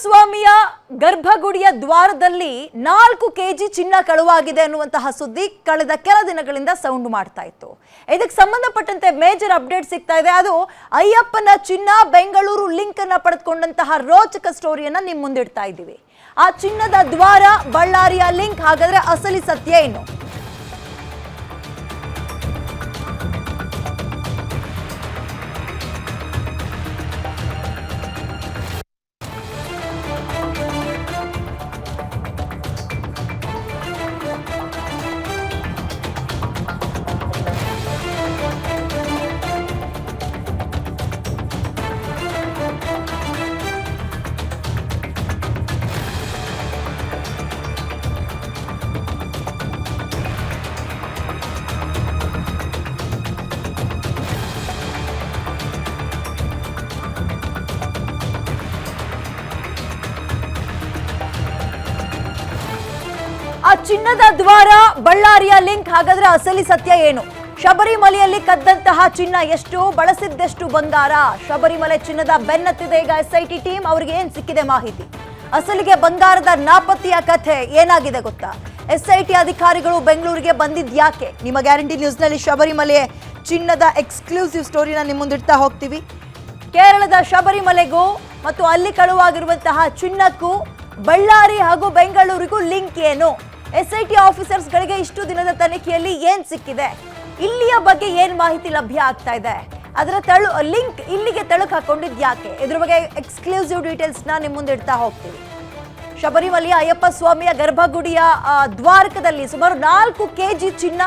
ಸ್ವಾಮಿಯ ಗರ್ಭಗುಡಿಯ ದ್ವಾರದಲ್ಲಿ ನಾಲ್ಕು ಕೆಜಿ ಚಿನ್ನ ಕಳುವಾಗಿದೆ ಅನ್ನುವಂತಹ ಸುದ್ದಿ ಕಳೆದ ಕೆಲ ದಿನಗಳಿಂದ ಸೌಂಡ್ ಮಾಡ್ತಾ ಇತ್ತು. ಇದಕ್ಕೆ ಸಂಬಂಧಪಟ್ಟಂತೆ ಮೇಜರ್ ಅಪ್ಡೇಟ್ ಸಿಗ್ತಾ ಇದೆ. ಅದು ಅಯ್ಯಪ್ಪನ ಚಿನ್ನ, ಬೆಂಗಳೂರು ಲಿಂಕ್ ಅನ್ನ ಪಡೆದುಕೊಂಡಂತಹ ರೋಚಕ ಸ್ಟೋರಿಯನ್ನ ನಿಮ್ ಮುಂದಿಡ್ತಾ ಇದ್ದೀವಿ. ಆ ಚಿನ್ನದ ದ್ವಾರ, ಬಳ್ಳಾರಿಯ ಲಿಂಕ್ ಹಾಗಾದ್ರೆ ಅಸಲಿ ಸತ್ಯ ಏನು? ಚಿನ್ನದ ದ್ವಾರ ಬಳ್ಳಾರಿಯ ಲಿಂಕ್. ಹಾಗಾದ್ರೆ ಅಸಲಿ ಸತ್ಯ ಏನು? ಶಬರಿಮಲೆಯಲ್ಲಿ ಕದ್ದಂತಹ ಚಿನ್ನ ಎಷ್ಟು, ಬಳಸಿದ್ದೆಷ್ಟು ಬಂಗಾರ. ಶಬರಿಮಲೆ ಚಿನ್ನದ ಬೆನ್ನತ್ತಿದೆ ಈಗ ಎಸ್ಐಟಿ ಟೀಮ್, ಅವರಿಗೆ ಏನ್ ಸಿಕ್ಕಿದೆ ಮಾಹಿತಿ? ಅಸಲಿಗೆ ಬಂಗಾರದ ನಾಪತ್ತೆಯ ಕಥೆ ಏನಾಗಿದೆ ಗೊತ್ತಾ? ಎಸ್ಐಟಿ ಅಧಿಕಾರಿಗಳು ಬೆಂಗಳೂರಿಗೆ ಬಂದಿದ್ ಯಾಕೆ ನಿಮ್ಮ ಗ್ಯಾರಂಟಿ ನ್ಯೂಸ್ನಲ್ಲಿ ಶಬರಿಮಲೆ ಚಿನ್ನದ ಎಕ್ಸ್ಕ್ಲೂಸಿವ್ ಸ್ಟೋರಿನ ನಿಮ್ಮ ಮುಂದಿಡ್ತಾ ಹೋಗ್ತೀವಿ. ಕೇರಳದ ಶಬರಿಮಲೆಗೂ ಮತ್ತು ಅಲ್ಲಿ ಕಳುವಾಗಿರುವಂತಹ ಚಿನ್ನಕ್ಕೂ ಬಳ್ಳಾರಿ ಹಾಗೂ ಬೆಂಗಳೂರಿಗೂ ಲಿಂಕ್ ಏನು? ಎಸ್ ಐ ಟಿ ಆಫೀಸರ್ಸ್ಗಳಿಗೆ ಇಷ್ಟು ದಿನದ ತನಿಖೆಯಲ್ಲಿ ಏನ್ ಸಿಕ್ಕಿದೆ? ಇಲ್ಲಿಯ ಬಗ್ಗೆ ಏನ್ ಮಾಹಿತಿ ಲಭ್ಯ ಆಗ್ತಾ ಇದೆ? ಅದರ ತಳು, ಲಿಂಕ್ ಇಲ್ಲಿಗೆ ತಳುಕು ಹಾಕೊಂಡಿದ್ ಯಾಕೆ? ಇದ್ರ ಬಗ್ಗೆ ಎಕ್ಸ್ಕ್ಲೂಸಿವ್ ಡೀಟೇಲ್ಸ್ನ ನಿಮ್ ಮುಂದೆ ಇಡ್ತಾ ಹೋಗ್ತೀವಿ ಶಬರಿಮಲೆಯ ಅಯ್ಯಪ್ಪ ಸ್ವಾಮಿಯ ಗರ್ಭಗುಡಿಯ ದ್ವಾರಕದಲ್ಲಿ ಸುಮಾರು ನಾಲ್ಕು ಕೆಜಿ ಚಿನ್ನ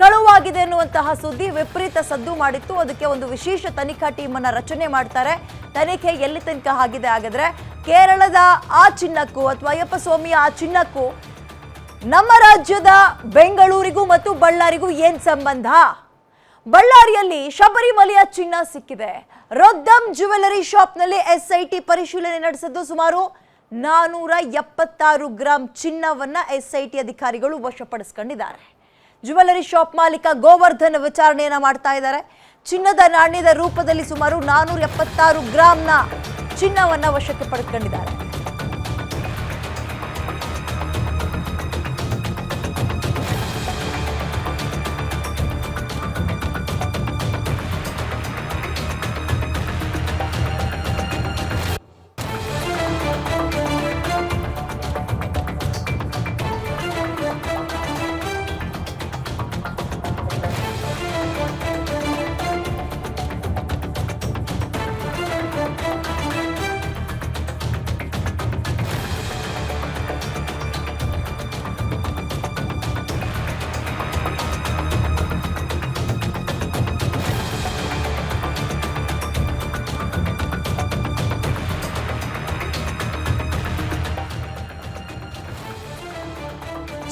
ಕಳುವಾಗಿದೆ ಎನ್ನುವಂತಹ ಸುದ್ದಿ ವಿಪರೀತ ಸದ್ದು ಮಾಡಿತ್ತು. ಅದಕ್ಕೆ ಒಂದು ವಿಶೇಷ ತನಿಖಾ ಟೀಮ್ ಅನ್ನ ರಚನೆ ಮಾಡ್ತಾರೆ. ತನಿಖೆ ಎಲ್ಲಿ ತನಕ ಆಗಿದೆ? ಹಾಗಾದ್ರೆ ಕೇರಳದ ಆ ಚಿನ್ನಕ್ಕೂ ಅಥವಾ ಅಯ್ಯಪ್ಪ ಸ್ವಾಮಿಯ ಆ ಚಿನ್ನಕ್ಕೂ ನಮ್ಮ ರಾಜ್ಯದ ಬೆಂಗಳೂರಿಗೂ ಮತ್ತು ಬಳ್ಳಾರಿಗೂ ಏನ್ ಸಂಬಂಧ? ಬಳ್ಳಾರಿಯಲ್ಲಿ ಶಬರಿಮಲೆಯ ಚಿನ್ನ ಸಿಕ್ಕಿದೆ. ರೊದ್ದಂ ಜ್ಯುವೆಲರಿ ಶಾಪ್ನಲ್ಲಿ ಎಸ್ಐಟಿ ಪರಿಶೀಲನೆ ನಡೆಸಿದ್ದು ಸುಮಾರು ನಾನೂರ ಎಪ್ಪತ್ತಾರು ಗ್ರಾಂ ಚಿನ್ನವನ್ನ ಎಸ್ಐಟಿ ಅಧಿಕಾರಿಗಳು ವಶಪಡಿಸ್ಕೊಂಡಿದ್ದಾರೆ. ಜ್ಯುವೆಲರಿ ಶಾಪ್ ಮಾಲೀಕ ಗೋವರ್ಧನ್ ವಿಚಾರಣೆಯನ್ನ ಮಾಡ್ತಾ ಇದ್ದಾರೆ. ಚಿನ್ನದ ನಾಣ್ಯದ ರೂಪದಲ್ಲಿ ಸುಮಾರು ನಾನೂರ ಎಪ್ಪತ್ತಾರು ಗ್ರಾಂನ ಚಿನ್ನವನ್ನ ವಶಕ್ಕೆ ಪಡೆದುಕೊಂಡಿದ್ದಾರೆ.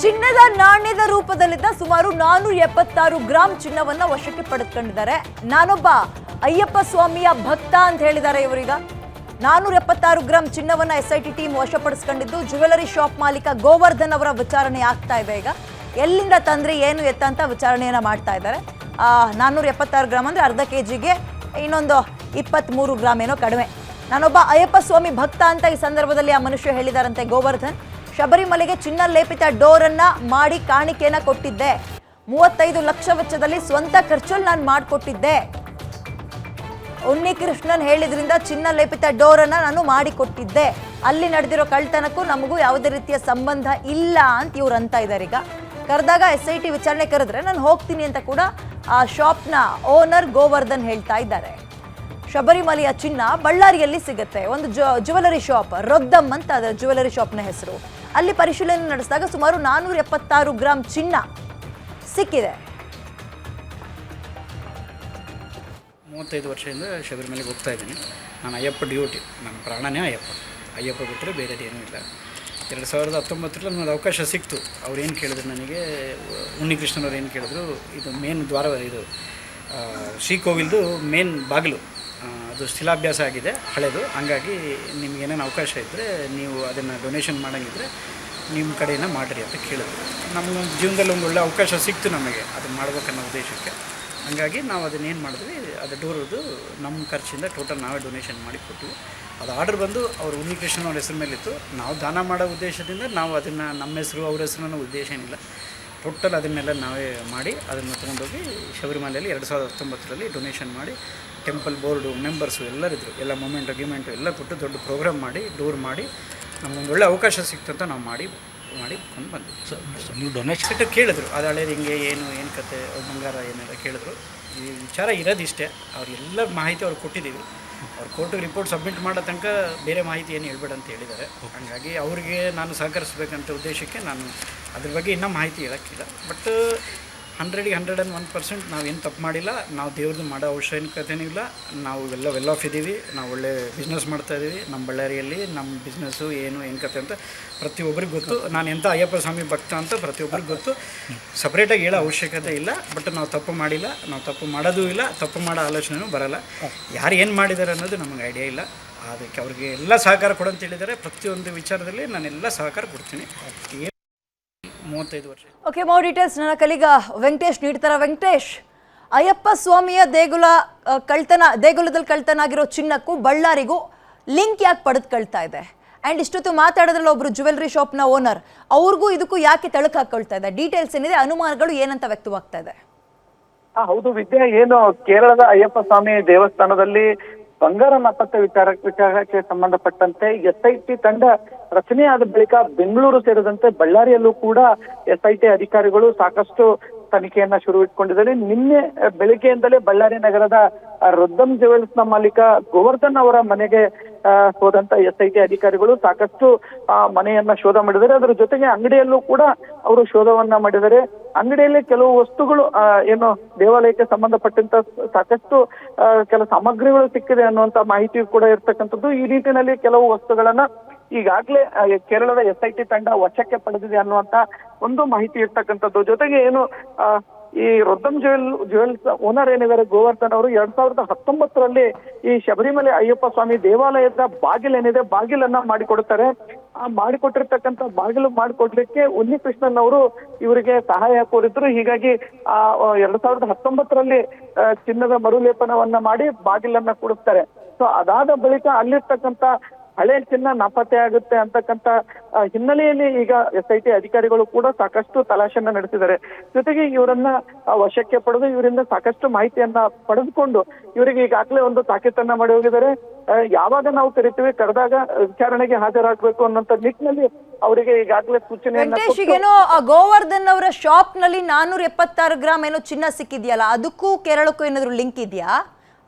ಚಿನ್ನದ ನಾಣ್ಯದ ರೂಪದಲ್ಲಿದ್ದ ಸುಮಾರು ನಾನೂರ ಎಪ್ಪತ್ತಾರು ಗ್ರಾಂ ಚಿನ್ನವನ್ನ ವಶಕ್ಕೆ ಪಡೆದುಕೊಂಡಿದ್ದಾರೆ. ನಾನೊಬ್ಬ ಅಯ್ಯಪ್ಪ ಸ್ವಾಮಿಯ ಭಕ್ತ ಅಂತ ಹೇಳಿದ್ದಾರೆ ಇವರೀಗ. ನಾನೂರ ಎಪ್ಪತ್ತಾರು ಗ್ರಾಂ ಚಿನ್ನವನ್ನ ಎಸ್ ಐ ಟಿ ಟೀಮ್ ವಶಪಡಿಸ್ಕೊಂಡಿದ್ದು, ಜ್ಯುವೆಲರಿ ಶಾಪ್ ಮಾಲೀಕ ಗೋವರ್ಧನ್ ಅವರ ವಿಚಾರಣೆ ಆಗ್ತಾ ಇದೆ ಈಗ. ಎಲ್ಲಿಂದ ತಂದ್ರೆ ಏನು ಎತ್ತ ಅಂತ ವಿಚಾರಣೆಯನ್ನ ಮಾಡ್ತಾ ಇದ್ದಾರೆ. ನಾನೂರ ಎಪ್ಪತ್ತಾರು ಗ್ರಾಮ್ ಅಂದ್ರೆ ಅರ್ಧ ಕೆ ಜಿಗೆ ಇನ್ನೊಂದು ಇಪ್ಪತ್ತ್ಮೂರು ಗ್ರಾಮ್ ಏನೋ ಕಡಿಮೆ. ನಾನೊಬ್ಬ ಅಯ್ಯಪ್ಪ ಸ್ವಾಮಿ ಭಕ್ತ ಅಂತ ಈ ಸಂದರ್ಭದಲ್ಲಿ ಆ ಮನುಷ್ಯ ಹೇಳಿದಾರಂತೆ ಗೋವರ್ಧನ್. ಶಬರಿಮಲೆಗೆ ಚಿನ್ನ ಲೇಪಿತ ಡೋರ್ ಅನ್ನ ಮಾಡಿ ಕಾಣಿಕೆಯನ್ನ ಕೊಟ್ಟಿದ್ದೆ. ಮೂವತ್ತೈದು ಲಕ್ಷ ವೆಚ್ಚದಲ್ಲಿ ಸ್ವಂತ ಖರ್ಚಲ್ಲಿ ನಾನು ಮಾಡಿಕೊಟ್ಟಿದ್ದೆ. ಉಣ್ಣಿ ಕೃಷ್ಣನ್ ಹೇಳಿದ್ರಿಂದ ಚಿನ್ನ ಲೇಪಿತ ಡೋರ್ ಅನ್ನ ನಾನು ಮಾಡಿಕೊಟ್ಟಿದ್ದೆ. ಅಲ್ಲಿ ನಡೆದಿರೋ ಕಳ್ತನಕ್ಕೂ ನಮಗೂ ಯಾವುದೇ ರೀತಿಯ ಸಂಬಂಧ ಇಲ್ಲ ಅಂತ ಇವ್ರು ಅಂತ ಇದ್ದಾರೆ ಈಗ. ಕರೆದಾಗ ಎಸ್ ಐ ಟಿ ವಿಚಾರಣೆ ಕರೆದ್ರೆ ನಾನು ಹೋಗ್ತೀನಿ ಅಂತ ಕೂಡ ಆ ಶಾಪ್ನ ಓನರ್ ಗೋವರ್ಧನ್ ಹೇಳ್ತಾ ಇದ್ದಾರೆ. ಶಬರಿಮಲೆಯ ಚಿನ್ನ ಬಳ್ಳಾರಿಯಲ್ಲಿ ಸಿಗುತ್ತೆ. ಒಂದು ಜ್ಯುವೆಲರಿ ಶಾಪ್, ರೊದ್ದಮ್ ಅಂತ ಅದರ ಜ್ಯುವೆಲರಿ ಶಾಪ್ನ ಹೆಸರು. ಅಲ್ಲಿ ಪರಿಶೀಲನೆ ನಡೆಸಿದಾಗ ಸುಮಾರು ನಾನೂರ ಎಪ್ಪತ್ತಾರು ಗ್ರಾಂ ಚಿನ್ನ ಸಿಕ್ಕಿದೆ. ಮೂವತ್ತೈದು ವರ್ಷದಿಂದ ಶಬರಿಮಲೆಗೆ ಹೋಗ್ತಾ ಇದ್ದೀನಿ. ನಾನು ಅಯ್ಯಪ್ಪ ಡ್ಯೂಟಿ. ನನ್ನ ಪ್ರಾಣನೇ ಅಯ್ಯಪ್ಪ. ಅಯ್ಯಪ್ಪ ಬಿಟ್ಟರೆ ಬೇರೆದೇನೂ ಇಲ್ಲ. ಎರಡು ಸಾವಿರದ ಹತ್ತೊಂಬತ್ತರಲ್ಲಿ ನನಗೆ ಅವಕಾಶ ಸಿಕ್ತು. ಅವ್ರು ಏನು ಕೇಳಿದ್ರು ನನಗೆ, ಉನ್ನಿಕೃಷ್ಣನವ್ರು ಏನು ಕೇಳಿದ್ರು, ಇದು ಮೇನ್ ದ್ವಾರ ಇದು ಶ್ರೀಕೋವಿಲ್ದು ಮೇನ್ ಬಾಗಿಲು. ಅದು ಶಿಲಾಭ್ಯಾಸ ಆಗಿದೆ, ಹಳೆದು. ಹಾಗಾಗಿ ನಿಮ್ಗೆ ಏನೇನು ಅವಕಾಶ ಇದ್ದರೆ ನೀವು ಅದನ್ನು ಡೊನೇಷನ್ ಮಾಡೋಂಗಿದ್ರೆ ನಿಮ್ಮ ಕಡೆಯಿಂದ ಮಾಡಿರಿ ಅಂತ ಕೇಳಿದ್ರು. ನಮ್ಮ ಜೀವನದಲ್ಲಿ ಒಂದು ಒಳ್ಳೆ ಅವಕಾಶ ಸಿಕ್ತು ನಮಗೆ ಅದನ್ನು ಮಾಡ್ಬೇಕನ್ನೋ ಉದ್ದೇಶಕ್ಕೆ. ಹಾಗಾಗಿ ನಾವು ಅದನ್ನೇನು ಮಾಡಿದ್ವಿ, ಅದು ಡೋರದು ನಮ್ಮ ಖರ್ಚಿಂದ ಟೋಟಲ್ ನಾವೇ ಡೊನೇಷನ್ ಮಾಡಿ ಕೊಟ್ವಿ. ಅದು ಆರ್ಡರ್ ಬಂದು ಅವ್ರ ಉನ್ನಿಕೃಷ್ಣನ್ ಅವ್ರ ಹೆಸರು ಮೇಲಿತ್ತು. ನಾವು ದಾನ ಮಾಡೋ ಉದ್ದೇಶದಿಂದ ನಾವು ಅದನ್ನು ನಮ್ಮ ಹೆಸರು, ಅವ್ರ ಹೆಸರು ಅನ್ನೋ ಉದ್ದೇಶ ಏನಿಲ್ಲ. ಟೋಟಲ್ ಅದನ್ನೆಲ್ಲ ನಾವೇ ಮಾಡಿ, ಅದನ್ನು ತೊಗೊಂಡೋಗಿ ಶಬರಿಮಲೆಯಲ್ಲಿ ಎರಡು ಸಾವಿರದ ಹತ್ತೊಂಬತ್ತರಲ್ಲಿ ಡೊನೇಷನ್ ಮಾಡಿ ಟೆಂಪಲ್ ಬೋರ್ಡು ಮೆಂಬರ್ಸು ಎಲ್ಲರಿದ್ರು ಎಲ್ಲ ಮೂಮೆಂಟ್ ಅಗ್ರಿಮೆಂಟು ಎಲ್ಲ ಕೊಟ್ಟು ದೊಡ್ಡ ಪ್ರೋಗ್ರಾಮ್ ಮಾಡಿ ಡೂರ್ ಮಾಡಿ ನಮಗೊಂದು ಒಳ್ಳೆ ಅವಕಾಶ ಸಿಕ್ತು ಅಂತ ನಾವು ಮಾಡಿ ಮಾಡಿ ಕೊಂಡು ಬಂದ್ವಿ ಸೊ ನೀವು ಡೊನೇಷನ್ ಕೇಳಿದ್ರು ಅದು ಹಳೇದು ಹಿಂಗೆ ಏನು ಏನು ಕತೆ ಬಂಗಾರ ಏನೆಲ್ಲ ಕೇಳಿದ್ರು. ಈ ವಿಚಾರ ಇರೋದಿಷ್ಟೇ ಅವ್ರಿಗೆಲ್ಲ ಮಾಹಿತಿ ಅವ್ರು ಕೊಟ್ಟಿದ್ದೀವಿ. ಅವ್ರು ಕೋರ್ಟಿಗೆ ರಿಪೋರ್ಟ್ ಸಬ್ಮಿಟ್ ಮಾಡೋ ತನಕ ಬೇರೆ ಮಾಹಿತಿ ಏನು ಹೇಳ್ಬೇಡ ಅಂತ ಹೇಳಿದ್ದಾರೆ. ಹಾಗಾಗಿ ಅವರಿಗೆ ನಾನು ಸಹಕರಿಸ್ಬೇಕಂತ ಉದ್ದೇಶಕ್ಕೆ ನಾನು ಅದ್ರ ಬಗ್ಗೆ ಇನ್ನೂ ಮಾಹಿತಿ ಹೇಳೋಕ್ಕಿಲ್ಲ. ಬಟ್ ಹಂಡ್ರೆಡಿಗೆ ಹಂಡ್ರೆಡ್ ಆ್ಯಂಡ್ ಒನ್ ಪರ್ಸೆಂಟ್ ಏನು ತಪ್ಪು ಮಾಡಿಲ್ಲ. ನಾವು ದೇವ್ರದ್ದು ಮಾಡೋ ಅವಶ್ಯಕತೆನೂ ಇಲ್ಲ. ನಾವು ಎಲ್ಲ ವೆಲ್ ಆಫ್ ಇದ್ದೀವಿ. ನಾವು ಒಳ್ಳೆ ಬಿಸ್ನೆಸ್ ಮಾಡ್ತಾ ಇದ್ದೀವಿ. ನಮ್ಮ ಬಳ್ಳಾರಿಯಲ್ಲಿ ನಮ್ಮ ಬಿಸ್ನೆಸ್ಸು ಏನು ಏನು ಕತೆ ಅಂತ ಪ್ರತಿಯೊಬ್ಬರಿಗೆ ಗೊತ್ತು. ನಾನು ಎಂಥ ಅಯ್ಯಪ್ಪ ಸ್ವಾಮಿ ಭಕ್ತ ಅಂತ ಪ್ರತಿಯೊಬ್ಬರಿಗೆ ಗೊತ್ತು. ಸಪ್ರೇಟಾಗಿ ಹೇಳೋ ಅವಶ್ಯಕತೆ ಇಲ್ಲ. ಬಟ್ ನಾವು ತಪ್ಪು ಮಾಡಿಲ್ಲ. ನಾವು ತಪ್ಪು ಮಾಡೋದೂ ಇಲ್ಲ. ತಪ್ಪು ಮಾಡೋ ಆಲೋಚನೆನೂ ಬರಲ್ಲ. ಯಾರು ಏನು ಮಾಡಿದ್ದಾರೆ ಅನ್ನೋದು ನಮಗೆ ಐಡಿಯಾ ಇಲ್ಲ. ಅದಕ್ಕೆ ಅವ್ರಿಗೆ ಎಲ್ಲ ಸಹಕಾರ ಕೊಡೋಂತ ಹೇಳಿದರೆ ಪ್ರತಿಯೊಂದು ವಿಚಾರದಲ್ಲಿ ನಾನೆಲ್ಲ ಸಹಕಾರ ಕೊಡ್ತೀನಿ. ಮೂವತ್ತೈದು ವರ್ಷ ಓಕೆ ಮೋರ್ ಡೀಟೇಲ್ಸ್ ನನ್ನ ಕಲೀಗ ವೆಂಕಟೇಶ್ ನೀಡ್ತಾರ. ವೆಂಕಟೇಶ್ ಅಯ್ಯಪ್ಪ ಸ್ವಾಮಿಯ ದೇಗುಲ ಕಳ್ತನ ದೇಗುಲದಲ್ಲಿ ಕಳ್ತನ ಆಗಿರೋ ಚಿನ್ನಕ್ಕೂ ಬಳ್ಳಾರಿಗೂ ಲಿಂಕ್ ಯಾಕೆ ಪಡೆದುಕೊಳ್ತಾ ಇದೆ? ಆ್ಯಂಡ್ ಇಷ್ಟೊತ್ತು ಮಾತಾಡೋದ್ರಲ್ಲಿ ಒಬ್ಬರು ಜ್ಯುವೆಲ್ರಿ ಶಾಪ್ನ ಓನರ್ ಅವ್ರಿಗೂ ಇದಕ್ಕೂ ಯಾಕೆ ತಳಕು ಹಾಕೊಳ್ತಾ ಇದೆ? ಡೀಟೇಲ್ಸ್ ಏನಿದೆ ಅನುಮಾನಗಳು ಏನಂತ ವ್ಯಕ್ತವಾಗ್ತಾ ಇದೆ? ಆ, ಹೌದು ವಿದ್ಯಾ ಏನು ಕೇರಳದ ಅಯ್ಯಪ್ಪ ಸ್ವಾಮಿ ದೇವಸ್ಥಾನದಲ್ಲಿ ಬಂಗಾರ ನಾಪತ್ತೆ ವಿಚಾರ ವಿಚಾರಕ್ಕೆ ಸಂಬಂಧಪಟ್ಟಂತೆ ಎಸ್ ಐ ಟಿ ತಂಡ ರಚನೆಯಾದ ಬಳಿಕ ಬೆಂಗಳೂರು ಸೇರಿದಂತೆ ಬಳ್ಳಾರಿಯಲ್ಲೂ ಕೂಡ ಎಸ್ ಐ ಟಿ ಅಧಿಕಾರಿಗಳು ಸಾಕಷ್ಟು ತನಿಖೆಯನ್ನ ಶುರು ಇಟ್ಕೊಂಡಿದ್ದಾರೆ ನಿನ್ನೆ ಬೆಳಿಗ್ಗೆಯಿಂದಲೇ ಬಳ್ಳಾರಿ ನಗರದ ರುದ್ದಂ ಜುವೆಲ್ಸ್ನ ಮಾಲೀಕ ಗೋವರ್ಧನ್ ಅವರ ಮನೆಗೆ ಹೋದಂತ ಎಸ್ ಐ ಟಿ ಅಧಿಕಾರಿಗಳು ಸಾಕಷ್ಟು ಮನೆಯನ್ನ ಶೋಧ ಮಾಡಿದ್ದಾರೆ. ಅದರ ಜೊತೆಗೆ ಅಂಗಡಿಯಲ್ಲೂ ಕೂಡ ಅವರು ಶೋಧವನ್ನ ಮಾಡಿದ್ದಾರೆ. ಅಂಗಡಿಯಲ್ಲಿ ಕೆಲವು ವಸ್ತುಗಳು ಏನು ದೇವಾಲಯಕ್ಕೆ ಸಂಬಂಧಪಟ್ಟಂತ ಸಾಕಷ್ಟು ಕೆಲವು ಕೆಲ ಸಾಮಗ್ರಿಗಳು ಸಿಕ್ಕಿದೆ ಅನ್ನುವಂತ ಮಾಹಿತಿ ಕೂಡ ಇರ್ತಕ್ಕಂಥದ್ದು. ಈ ನಿಟ್ಟಿನಲ್ಲಿ ಕೆಲವು ವಸ್ತುಗಳನ್ನ ಈಗಾಗಲೇ ಕೇರಳದ ಎಸ್ ಐ ಟಿ ತಂಡ ವಶಕ್ಕೆ ಪಡೆದಿದೆ ಅನ್ನುವಂತ ಒಂದು ಮಾಹಿತಿ ಇರ್ತಕ್ಕಂಥದ್ದು. ಜೊತೆಗೆ ಏನು ಈ ರೊದ್ದಂ ಜುವೆಲ್ ಜುವೆಲ್ಸ್ ಓನರ್ ಏನಿದ್ದಾರೆ, ಗೋವರ್ಧನ್ ಅವರು ಎರಡ್ ಸಾವಿರದ ಹತ್ತೊಂಬತ್ತರಲ್ಲಿ ಈ ಶಬರಿಮಲೆ ಅಯ್ಯಪ್ಪ ಸ್ವಾಮಿ ದೇವಾಲಯದ ಬಾಗಿಲೇನಿದೆ ಬಾಗಿಲನ್ನ ಮಾಡಿಕೊಡುತ್ತಾರೆ. ಆ ಮಾಡಿಕೊಟ್ಟಿರ್ತಕ್ಕಂಥ ಬಾಗಿಲು ಮಾಡಿಕೊಡ್ಲಿಕ್ಕೆ ಉನ್ನಿಕೃಷ್ಣನ್ ಅವರು ಇವರಿಗೆ ಸಹಾಯ ಕೋರಿದ್ರು. ಹೀಗಾಗಿ ಆ ಎರಡ್ ಸಾವಿರದ ಹತ್ತೊಂಬತ್ತರಲ್ಲಿ ಚಿನ್ನದ ಮರುಲೇಪನವನ್ನ ಮಾಡಿ ಬಾಗಿಲನ್ನ ಕೊಡುತ್ತಾರೆ ಸೊ ಅದಾದ ಬಳಿಕ ಅಲ್ಲಿರ್ತಕ್ಕಂಥ ಹಳೆ ಚಿನ್ನ ನಾಪತ್ತೆ ಆಗುತ್ತೆ ಅಂತಕ್ಕಂತ ಹಿನ್ನೆಲೆಯಲ್ಲಿ ಈಗ ಎಸ್ ಐ ಟಿ ಅಧಿಕಾರಿಗಳು ಕೂಡ ಸಾಕಷ್ಟು ತಲಾಶೆಯನ್ನ ನಡೆಸಿದ್ದಾರೆ. ಜೊತೆಗೆ ಇವರನ್ನ ವಶಕ್ಕೆ ಪಡೆದು ಇವರಿಂದ ಸಾಕಷ್ಟು ಮಾಹಿತಿಯನ್ನ ಪಡೆದುಕೊಂಡು ಇವರಿಗೆ ಈಗಾಗಲೇ ಒಂದು ತಾಕೀತನ್ನ ಮಾಡಿ ಹೋಗಿದ್ದಾರೆ. ಯಾವಾಗ ನಾವು ಕರಿತೀವಿ, ಕರೆದಾಗ ವಿಚಾರಣೆಗೆ ಹಾಜರಾಗಬೇಕು ಅನ್ನೋಂತ ನಿಟ್ಟಿನಲ್ಲಿ ಅವರಿಗೆ ಈಗಾಗಲೇ ಆ, ಗೋವರ್ಧನ್ ಅವರ ಶಾಪ್ನಲ್ಲಿ ನಾನೂರ ಎಪ್ಪತ್ತಾರು ಗ್ರಾಮ್ ಏನೋ ಚಿನ್ನ ಸಿಕ್ಕಿದೆಯಲ್ಲ, ಅದಕ್ಕೂ ಕೇರಳಕ್ಕೂ ಏನಾದ್ರು ಲಿಂಕ್ ಇದೆಯಾ?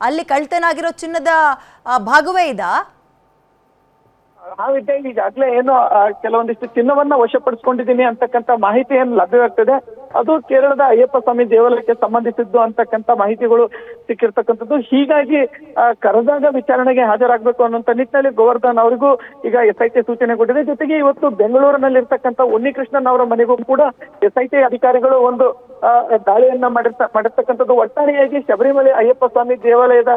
ಅಲ್ಲಿ ಕಳ್ತನ ಆಗಿರೋ ಚಿನ್ನದ ಭಾಗವೇ ಇದಾ? ಆ ಈಗಾಗ್ಲೇ ಏನು ಕೆಲವೊಂದಿಷ್ಟು ಚಿನ್ನವನ್ನ ವಶಪಡಿಸ್ಕೊಂಡಿದ್ದೀನಿ ಅಂತಕ್ಕಂತ ಮಾಹಿತಿ ಏನು ಲಭ್ಯವಾಗ್ತದೆ ಅದು ಕೇರಳದ ಅಯ್ಯಪ್ಪ ಸ್ವಾಮಿ ದೇವಾಲಯಕ್ಕೆ ಸಂಬಂಧಿಸಿದ್ದು ಅಂತಕ್ಕಂತ ಮಾಹಿತಿಗಳು ಸಿಕ್ಕಿರ್ತಕ್ಕಂಥದ್ದು. ಹೀಗಾಗಿ ಕರೆದಾಗ ವಿಚಾರಣೆಗೆ ಹಾಜರಾಗಬೇಕು ಅನ್ನುವಂತ ನಿಟ್ಟಿನಲ್ಲಿ ಗೋವರ್ಧನ್ ಅವರಿಗೂ ಈಗ ಎಸ್ಐಟಿ ಸೂಚನೆ ಕೊಟ್ಟಿದೆ ಜೊತೆಗೆ ಇವತ್ತು ಬೆಂಗಳೂರಿನಲ್ಲಿರ್ತಕ್ಕಂಥ ಉನ್ನಿಕೃಷ್ಣನ್ ಅವರ ಮನೆಗೂ ಕೂಡ ಎಸ್ಐಟಿ ಅಧಿಕಾರಿಗಳು ಒಂದು ದಾಳಿಯನ್ನ ಮಾಡಿರ್ತ, ಮಾಡಿರ್ತಕ್ಕಂಥದ್ದು. ಒಟ್ಟಾರೆಯಾಗಿ ಶಬರಿಮಲೆ ಅಯ್ಯಪ್ಪ ಸ್ವಾಮಿ ದೇವಾಲಯದ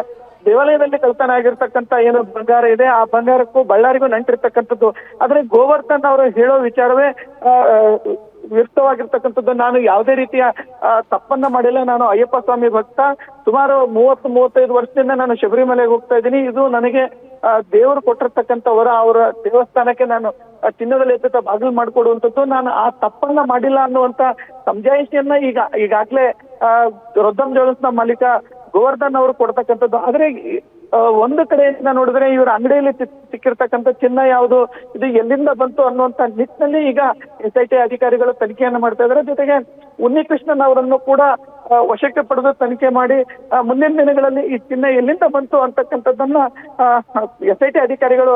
ದೇವಾಲಯದಲ್ಲಿ ಕಳ್ತನ ಆಗಿರ್ತಕ್ಕಂತ ಏನು ಬಂಗಾರ ಇದೆ ಆ ಬಂಗಾರಕ್ಕೂ ಬಳ್ಳಾರಿಗೂ ನಂಟಿರ್ತಕ್ಕಂಥದ್ದು. ಆದ್ರೆ ಗೋವರ್ಧನ್ ಅವರು ಹೇಳೋ ವಿಚಾರವೇ ಆ, ನಾನು ಯಾವುದೇ ರೀತಿಯ ತಪ್ಪನ್ನ ಮಾಡಿಲ್ಲ. ನಾನು ಅಯ್ಯಪ್ಪ ಸ್ವಾಮಿ ಭಕ್ತ. ಸುಮಾರು ಮೂವತ್ತು ಮೂವತ್ತೈದು ವರ್ಷದಿಂದ ನಾನು ಶಬರಿಮಲೆಗೆ ಹೋಗ್ತಾ ಇದ್ದೀನಿ. ಇದು ನನಗೆ ದೇವರು ಕೊಟ್ಟಿರ್ತಕ್ಕಂಥ ವರ. ಅವರ ದೇವಸ್ಥಾನಕ್ಕೆ ನಾನು ಚಿನ್ನದಲ್ಲಿ ಎತ್ತುತ್ತ ಬಾಗಿಲು ಮಾಡಿಕೊಡುವಂಥದ್ದು. ನಾನು ಆ ತಪ್ಪನ್ನ ಮಾಡಿಲ್ಲ ಅನ್ನುವಂತ ಸಮಜಾಯಿಷಿಯನ್ನ ಈಗ ಈಗಾಗಲೇ ರೊದ್ದಂ ಜೋಳಸ್ನ ಮಾಲೀಕ ಗೋವರ್ಧನ್ ಅವರು ಕೊಡ್ತಕ್ಕಂಥದ್ದು. ಆದ್ರೆ ಒಂದು ಕಡೆಯಿಂದ ನೋಡಿದ್ರೆ ಇವರ ಅಂಗಡಿಯಲ್ಲಿ ಸಿಕ್- ಸಿಕ್ಕಿರ್ತಕ್ಕಂಥ ಚಿನ್ನ ಯಾವುದು, ಇದು ಎಲ್ಲಿಂದ ಬಂತು ಅನ್ನುವಂತ ನಿಟ್ಟಿನಲ್ಲಿ ಈಗ ಎಸ್ ಐ ಟಿ ಅಧಿಕಾರಿಗಳು ತನಿಖೆಯನ್ನು ಮಾಡ್ತಾ ಇದ್ದಾರೆ. ಜೊತೆಗೆ ಉನ್ನಿಕೃಷ್ಣನ್ ಅವರನ್ನು ಕೂಡ ವಶಕ್ಕೆ ಪಡೆದು ತನಿಖೆ ಮಾಡಿ ಮುಂದಿನ ದಿನಗಳಲ್ಲಿ ಈ ಚಿನ್ನ ಎಲ್ಲಿಂದ ಬಂತು ಅಂತಕ್ಕಂಥದ್ದನ್ನ ಎಸ್ ಐ ಟಿ ಅಧಿಕಾರಿಗಳು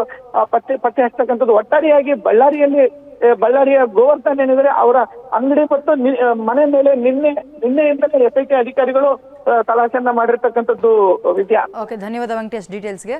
ಪತ್ತೆ ಪತ್ತೆ ಹಚ್ಚತಕ್ಕಂಥದ್ದು. ಒಟ್ಟಾರೆಯಾಗಿ ಬಳ್ಳಾರಿಯಲ್ಲಿ ಬಳ್ಳಾರಿಯ ಗೋವರ್ಧನ್ ಏನಿದ್ರೆ ಅವರ ಅಂಗಡಿ ಮತ್ತು ಮನೆ ಮೇಲೆ ನಿನ್ನೆ, ನಿನ್ನೆಯಿಂದಲೇ ಎಸ್ಐಟಿ ಅಧಿಕಾರಿಗಳು ತಲಾಶೆಯನ್ನ ಮಾಡಿರ್ತಕ್ಕಂಥದ್ದು ವಿದ್ಯಾ. ಓಕೆ, ಧನ್ಯವಾದ ವೆಂಕಟೇಶ್ ಡೀಟೇಲ್ಸ್ಗೆ.